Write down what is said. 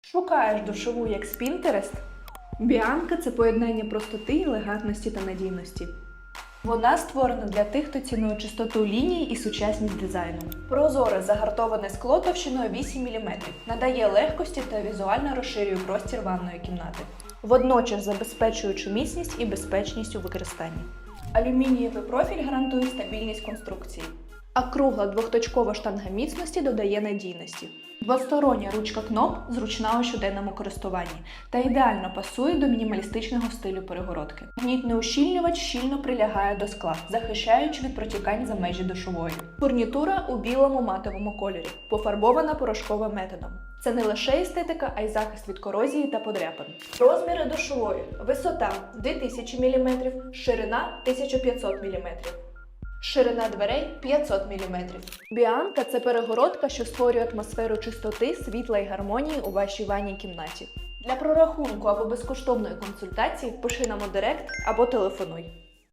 Шукаєш душову як з Pinterest? Біанка це поєднання простоти, елегантності та надійності. Вона створена для тих, хто цінує чистоту ліній і сучасність дизайну. Прозоре загартоване скло товщиною 8 мм надає легкості та візуально розширює простір ванної кімнати, водночас забезпечуючи міцність і безпечність у використанні. Алюмінієвий профіль гарантує стабільність конструкції, а кругла двохточкова штанга міцності додає надійності. Двостороння ручка кноп зручна у щоденному користуванні та ідеально пасує до мінімалістичного стилю перегородки. Магнітний ущільнювач щільно прилягає до скла, захищаючи від протікань за межі душової. Фурнітура у білому матовому кольорі, пофарбована порошковим методом. Це не лише естетика, а й захист від корозії та подряпин. Розміри душової: висота 2000 мм, ширина 1500 мм. Ширина дверей 500 мм. Біанка це перегородка, що створює атмосферу чистоти, світла і гармонії у вашій ванній кімнаті. Для прорахунку або безкоштовної консультації пиши нам у директ або телефонуй.